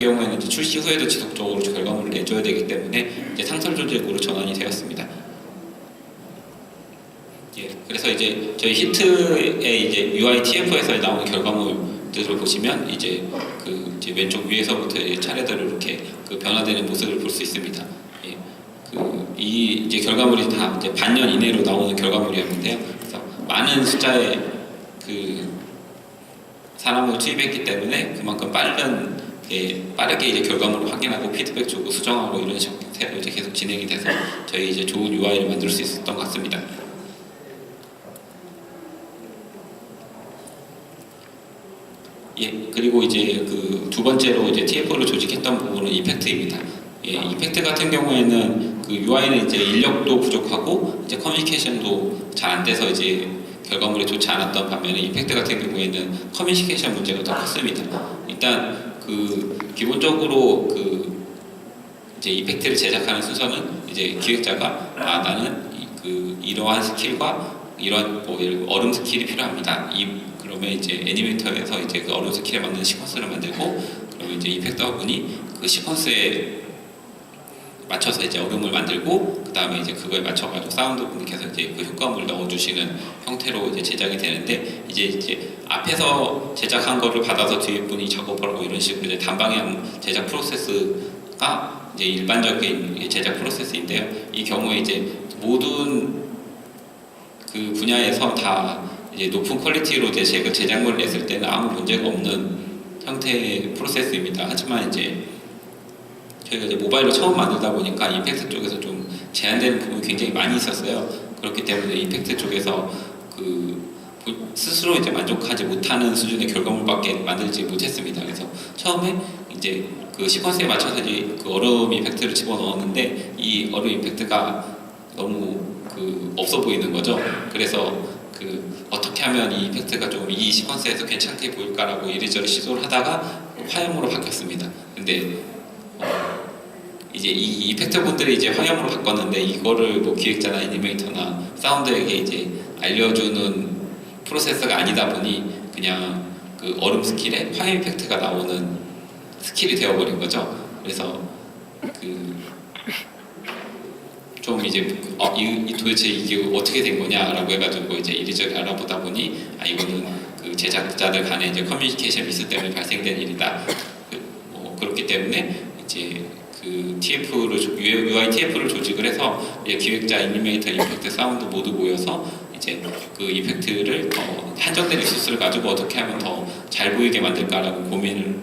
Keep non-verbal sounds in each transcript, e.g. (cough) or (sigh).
경우에는 이제 출시 후에도 지속적으로 결과물을 내줘야 되기 때문에 이제 상설 조직으로 전환이 되었습니다. 예, 그래서 이제 저희 히트의 이제 UI TF에서 나오는 결과물들을 보시면 이제 그 이제 왼쪽 위에서부터 이제 차례대로 이렇게 그 변화되는 모습을 볼 수 있습니다. 예, 그이 이제 결과물이 다 이제 반년 이내로 나오는 결과물이었는데요. 그래서 많은 숫자의 그 사람을 투입했기 때문에 그만큼 빠른 예, 빠르게 이제 결과물을 확인하고 피드백 주고 수정하고 이런 식으로 이제 계속 진행이 돼서 저희 이제 좋은 UI를 만들 수 있었던 것 같습니다. 예, 그리고 이제 그 두 번째로 이제 TF를 조직했던 부분은 이펙트입니다. 예, 이펙트 같은 경우에는 그 UI는 이제 인력도 부족하고 이제 커뮤니케이션도 잘 안 돼서 이제 결과물이 좋지 않았던 반면에 이펙트 같은 경우에는 커뮤니케이션 문제가 더 컸습니다. 일단 그 기본적으로 그 이제 이펙트를 제작하는 순서는 이제 기획자가 아 나는 이, 그 이러한 스킬과 이런 뭐 예를 얼음 스킬이 필요합니다. 이 그러면 이제 애니메이터에서 이제 그 얼음 스킬에 맞는 시퀀스를 만들고 그러면 이제 이펙터 분이 그 시퀀스에 맞춰서 이제 얼음을 만들고 그 다음에 이제 그거에 맞춰가지고 사운드 분께서 이제 그 효과음을 넣어주시는 형태로 이제 제작이 되는데 이제 이제 앞에서 제작한 거를 받아서 뒤에 분이 작업을 하고 이런 식으로 이제 단방향 제작 프로세스가 이제 일반적인 제작 프로세스인데요. 이 경우에 이제 모든 그 분야에서 다 이제 높은 퀄리티로 제작물을 냈을 때는 아무 문제가 없는 형태의 프로세스입니다. 하지만 이제 저희가 이제 모바일로 처음 만들다 보니까 이펙트 쪽에서 좀 제한되는 부분이 굉장히 많이 있었어요. 그렇기 때문에 이펙트 쪽에서 그 스스로 이제 만족하지 못하는 수준의 결과물밖에 만들지 못했습니다. 그래서 처음에 이제 그 시퀀스에 맞춰서 이제 그 얼음 이펙트를 집어넣었는데 이 얼음 이펙트가 너무 그 없어 보이는 거죠. 그래서 그 어떻게 하면 이 이펙트가 좀 이 시퀀스에서 괜찮게 보일까라고 이리저리 시도를 하다가 화염으로 바뀌었습니다. 근데 어, 이제 이 이펙터 분들이 이제 화염으로 바꿨는데 이거를 뭐 기획자나 애니메이터나 사운드에게 이제 알려주는 프로세스가 아니다 보니 그냥 그 얼음 스킬에 화염 이펙트가 나오는 스킬이 되어버린 거죠. 그래서 그 좀 이제 어, 이, 이 도대체 이게 어떻게 된 거냐라고 해가지고 이제 이리저리 알아보다 보니 아 이거는 그 제작자들 간의 이제 커뮤니케이션 미스 때문에 발생된 일이다. 그, 뭐 그렇기 때문에 이제 그 TF를 UI TF를 조직을 해서 기획자, 애니메이터, 이펙트, 사운드 모두 모여서 이제 그 이펙트를 더 한정된 리소스를 가지고 어떻게 하면 더 잘 보이게 만들까라고 고민을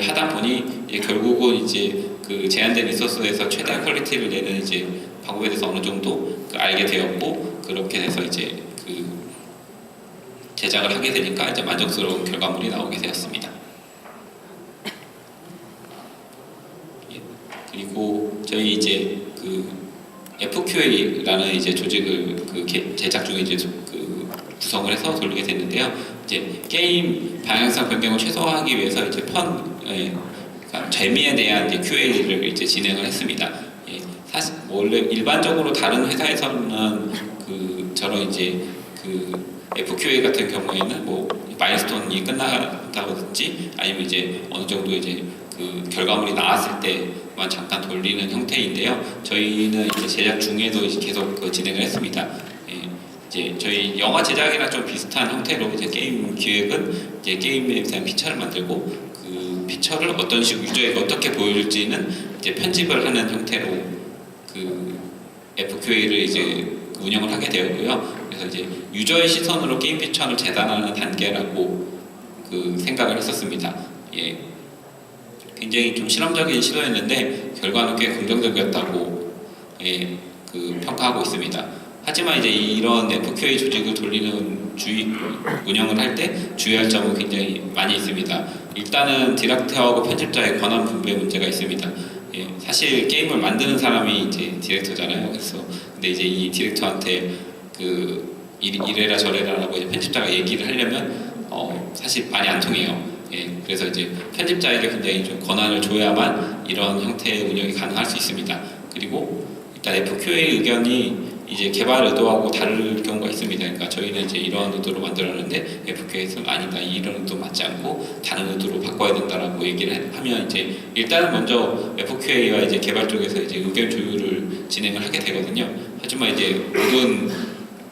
하다 보니 이제 결국은 이제 그 제한된 리소스에서 최대한 퀄리티를 내는 이제 방법에 대해서 어느 정도 그 알게 되었고 그렇게 돼서 이제 그 제작을 하게 되니까 이제 만족스러운 결과물이 나오게 되었습니다. 예. 그리고 저희 이제 그 FQA라는 이제 조직을 그 개- 제작 중에 이제 그 구성을 해서 돌리게 됐는데요. 이제 게임 방향성 변경을 최소화하기 위해서 이제 펀 예, 그러니까 재미에 대한 이제 QA를 이제 진행을 했습니다. 예, 사실 원래 일반적으로 다른 회사에서는 그 저런 이제 그 FQA 같은 경우에는 뭐 마일스톤이 끝나다든지 아니면 이제 어느 정도 이제 그 결과물이 나왔을 때만 잠깐 돌리는 형태인데요. 저희는 이제 제작 중에도 이제 계속 그 진행을 했습니다. 예, 이제 저희 영화 제작이랑 좀 비슷한 형태로 이제 게임 기획은 이제 게임에 대한 피처를 만들고 그 피처를 어떤 식으로 유저에게 어떻게 보여줄지는 이제 편집을 하는 형태로 그 FQA를 이제 운영을 하게 되었고요. 그래서 이제 유저의 시선으로 게임 피처를 재단하는 단계라고 그 생각을 했었습니다. 예. 굉장히 좀 실험적인 시도였는데 결과는 꽤 긍정적이었다고 예, 그 평가하고 있습니다. 하지만 이제 이런 FQA 조직을 돌리는 주의 운영을 할 때 주의할 점은 굉장히 많이 있습니다. 일단은 디렉터하고 편집자의 권한 분배 문제가 있습니다. 예, 사실 게임을 만드는 사람이 이제 디렉터잖아요. 그래서 근데 이제 이 디렉터한테 그 이- 이래라 저래라라고 이제 편집자가 얘기를 하려면 어, 사실 많이 안 통해요. 예, 그래서 이제 편집자에게 굉장히 좀 권한을 줘야만 이런 형태의 운영이 가능할 수 있습니다. 그리고 일단 FQA 의견이 이제 개발 의도하고 다를 경우가 있습니다. 그러니까 저희는 이제 이러한 의도로 만들었는데 FQ에서는 아니다 이런 의도 맞지 않고 다른 의도로 바꿔야 된다라고 얘기를 해- 하면 이제 일단은 먼저 FQA와 이제 개발 쪽에서 이제 의견 조율을 진행을 하게 되거든요. 하지만 이제 모든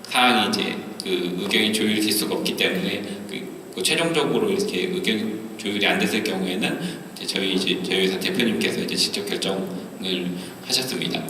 사항이 이제 그 의견이 조율이 될 수가 없기 때문에 그, 그 최종적으로 이렇게 의견 조율이 안 됐을 경우에는 이제 저희 이제 저희 회사 대표님께서 이제 직접 결정을 하셨습니다.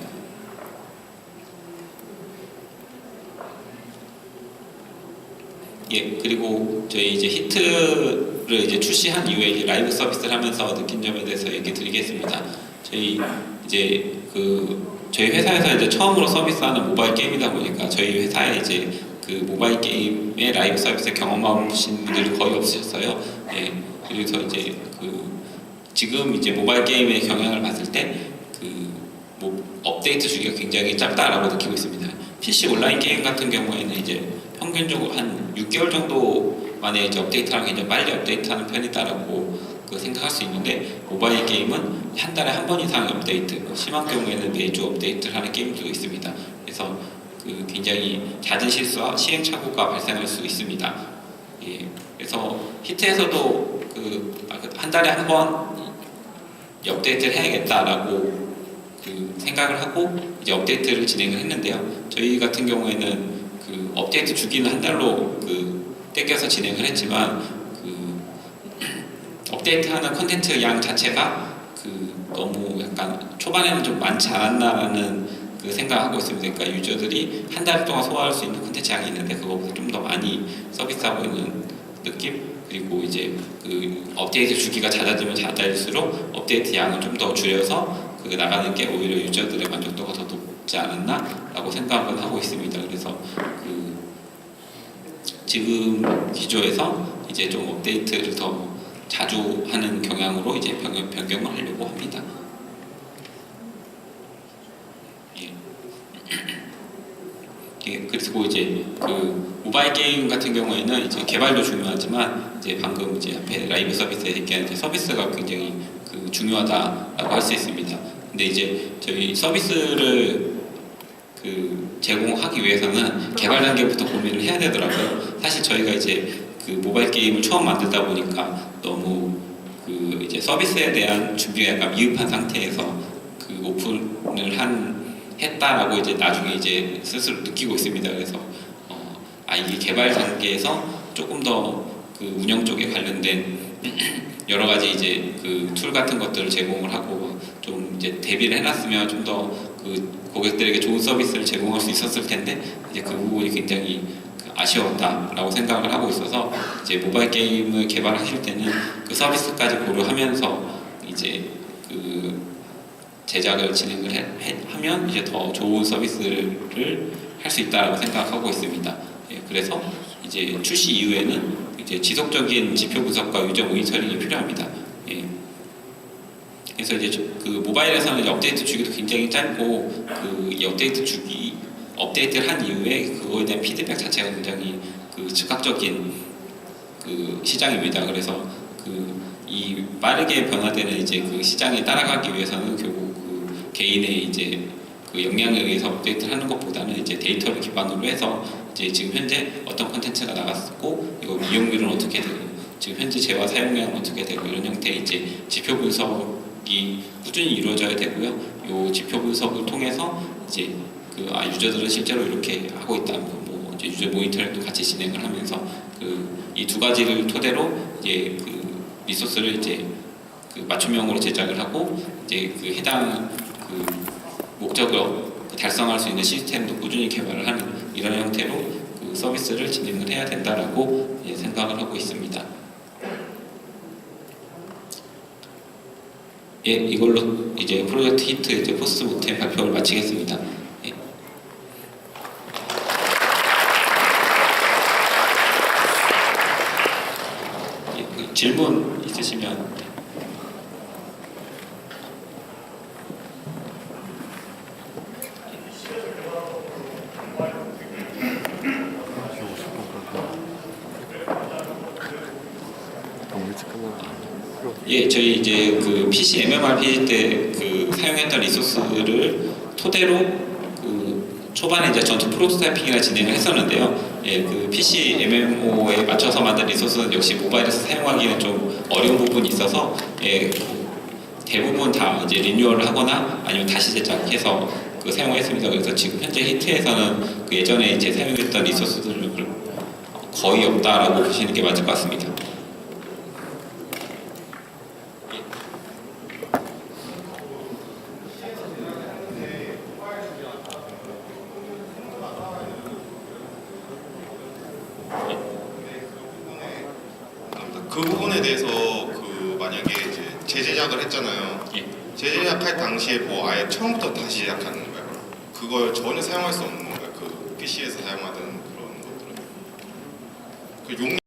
예, 그리고 저희 이제 히트를 이제 출시한 이후에 이제 라이브 서비스를 하면서 느낀 점에 대해서 얘기 드리겠습니다. 저희 이제 그 저희 회사에서 이제 처음으로 서비스하는 모바일 게임이다 보니까 저희 회사에 이제 그 모바일 게임의 라이브 서비스 경험하신 분들이 거의 없으셨어요. 예, 그래서 이제 그 지금 이제 모바일 게임의 경향을 봤을 때그 업데이트 주기가 굉장히 짧다라고 느끼고 있습니다. PC 온라인 게임 같은 경우에는 이제 평균적으로 한 6개월 정도 만에 이제 업데이트하는 게 굉장히 빨리 업데이트하는 편이다라고 그 생각할 수 있는데 모바일 게임은 한 달에 한 번 이상 업데이트, 뭐 심한 경우에는 매주 업데이트를 하는 게임도 있습니다. 그래서 그 굉장히 잦은 실수와 시행착오가 발생할 수 있습니다. 예, 그래서 히트에서도 그 한 달에 한 번 업데이트를 해야겠다라고 그 생각을 하고 이제 업데이트를 진행을 했는데요. 저희 같은 경우에는 그 업데이트 주기는 한 달로 그 땡겨서 진행을 했지만 그 업데이트하는 컨텐츠 양 자체가 그 너무 약간 초반에는 좀 많지 않았나라는 그 생각하고 있습니다. 그러니까 유저들이 한 달 동안 소화할 수 있는 컨텐츠 양이 있는데 그거보다 좀 더 많이 서비스하고 있는 느낌 그리고 이제 그 업데이트 주기가 잦아지면 잦아질수록 업데이트 양을 좀 더 줄여서 그 나가는 게 오히려 유저들의 만족도가 더 높지 않았나라고 생각을 하고 있습니다. 그래서 그 지금 기조에서 이제 좀 업데이트를 더 자주 하는 경향으로 이제 변경, 변경을 하려고 합니다. 예. 예, 그리고 이제 그 모바일 게임 같은 경우에는 이제 개발도 중요하지만 이제 방금 이제 앞에 라이브 서비스에 얘기한 이제 서비스가 굉장히 그 중요하다라고 할 수 있습니다. 근데 이제 저희 서비스를 그 제공하기 위해서는 개발 단계부터 고민을 해야 되더라고요. 사실 저희가 이제 그 모바일 게임을 처음 만들다 보니까 너무 그 이제 서비스에 대한 준비가 미흡한 상태에서 그 오픈을 한 했다라고 이제 나중에 이제 스스로 느끼고 있습니다. 그래서 어, 아 이게 개발 단계에서 조금 더 그 운영 쪽에 관련된 (clears throat) 여러 가지 이제 그 툴 같은 것들을 제공을 하고 좀 이제 대비를 해놨으면 좀 더 그 고객들에게 좋은 서비스를 제공할 수 있었을 텐데 이제 그 부분이 굉장히 그 아쉬웠다라고 생각을 하고 있어서 이제 모바일 게임을 개발하실 때는 그 서비스까지 고려하면서 이제 그 제작을 진행을 해, 해- 하면 이제 더 좋은 서비스를 할 수 있다라고 생각하고 있습니다. 예, 그래서 이제 출시 이후에는 이제 지속적인 지표 분석과 유저 모니터링이 필요합니다. 예. 그래서 이제 저- 그 모바일에서는 이제 업데이트 주기도 굉장히 짧고 그이 업데이트 주기 업데이트를 한 이후에 그거에 대한 피드백 자체가 굉장히 그 즉각적인 그 시장입니다. 그래서 그 이 빠르게 변화되는 이제 그 시장에 따라가기 위해서는 결국 그 개인의 이제 그 역량에 의해서 업데이트를 하는 것보다는 이제 데이터를 기반으로 해서 이제 지금 현재 어떤 콘텐츠가 나갔고 이거 이용률은 어떻게 되고 지금 현재 재화 사용량은 어떻게 되고 이런 형태의 이제 지표 분석이 꾸준히 이루어져야 되고요. 요 지표 분석을 통해서 이제 그 아 유저들은 실제로 이렇게 하고 있다. 뭐, 뭐 이제 유저 모니터링도 같이 진행을 하면서 그 이 두 가지를 토대로 이제 그 리소스를 이제 그 맞춤형으로 제작을 하고 이제 그 해당 그 목적을 달성할 수 있는 시스템도 꾸준히 개발을 하는 이런 형태로 그 서비스를 진행을 해야 된다라고 예, 생각을 하고 있습니다. 예, 이걸로 이제 프로젝트 히트 이제 포스트 모템 발표를 마치겠습니다. 예. 예, 그 질문 있으시면 너무 일찍 끝나는 예, 저희 이제 그 PC MMRPG 때그 사용했던 리소스를 토대로 그 초반에 이제 전투 프로토타이핑이나 진행을 했었는데요. 예, 그 PC MMO에 맞춰서 만든 리소스는 역시 모바일에서 사용하기는 좀 어려운 부분이 있어서 예, 대부분 다 이제 리뉴얼을 하거나 아니면 다시 제작해서 그 사용했습니다. 그래서 지금 현재 히트에서는 그 예전에 이제 사용했던 리소스들을 거의 없다라고 보시는 게 맞을 것 같습니다. 그 부분에 대해서 그 만약에 이제 재제작을 했잖아요. 예. 재제작할 당시에 뭐 아예 처음부터 다시 제작하는 건가요? 그걸 전혀 사용할 수 없는 건가요? 그 PC에서 사용하던 그런 것들은 그